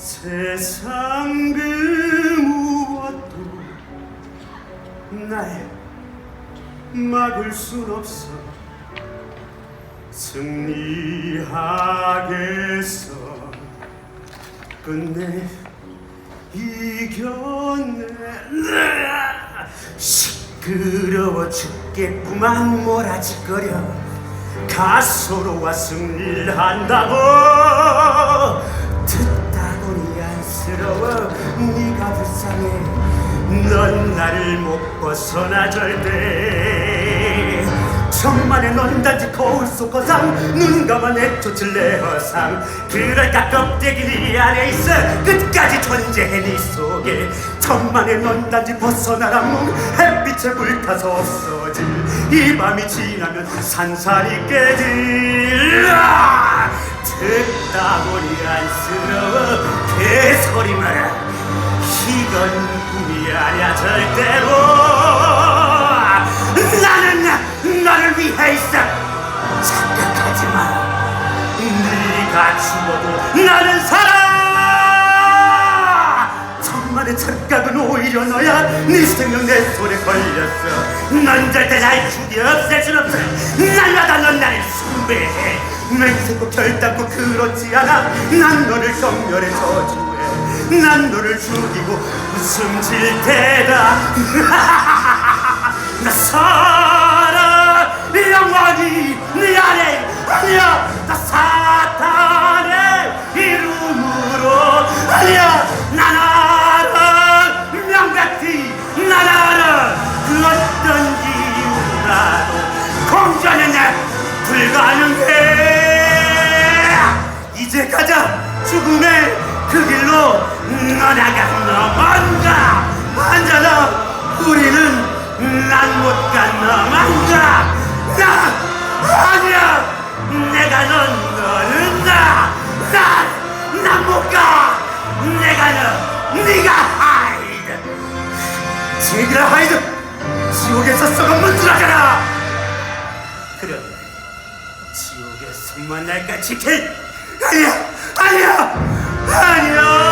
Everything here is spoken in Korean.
세상 그 무엇도 날 막을 순 없어. 승리하겠어. 끝내 이겼네 시끄러워 죽겠구만. 몰아짓거려. 가소로와 승리를 한다고 불쌍해 넌 나를 못 벗어나 절대. 천만의 넌 단지 거울 속 거상 눈 감아 내쫓을 내 허상. 그럴까 껍데기 네 안에 있어 끝까지 존재해 네 속에. 천만의 넌 단지 벗어나라 몸 햇빛에 불타서 없어질. 이 밤이 지나면 산산이 깨질. 아! 듣다 보니 안쓰러워. 개소리 마라 이건 꿈이 아니야 절대로. 나는 나, 너를 위해 있어. 착각하지 마. 네가 죽어도 나는 살아. 천만의 착각은 오히려 너야. 네 생명 내 손에 걸렸어. 넌 절대 날 죽여 없앨 순 없어. 날마다 넌 나를 숭배해. 맹세코 결단코 그렇지 않아. 난 너를 경멸해 저주해 난 너를 죽이고 웃음 질 테다. 나 살아. 영원히 네 안에 아니야 나 사탄의 이름으로 아니야 난 알아. 명백히 난 알아. 그 어떤 이유라도 공전은 내 불가능해. 이제 가자. 죽음의 너나가 너만가? 앉아라 우리는 난 못 간다 망가? 나 아니야. 내가 넌 너는 나난난못가. 내가 너 네가 하이드. 제기라 하이드. 지옥에서 썩어 문드러져라 그럼 지옥에서 만날까 지킬? 아니야. 아니야. 아니야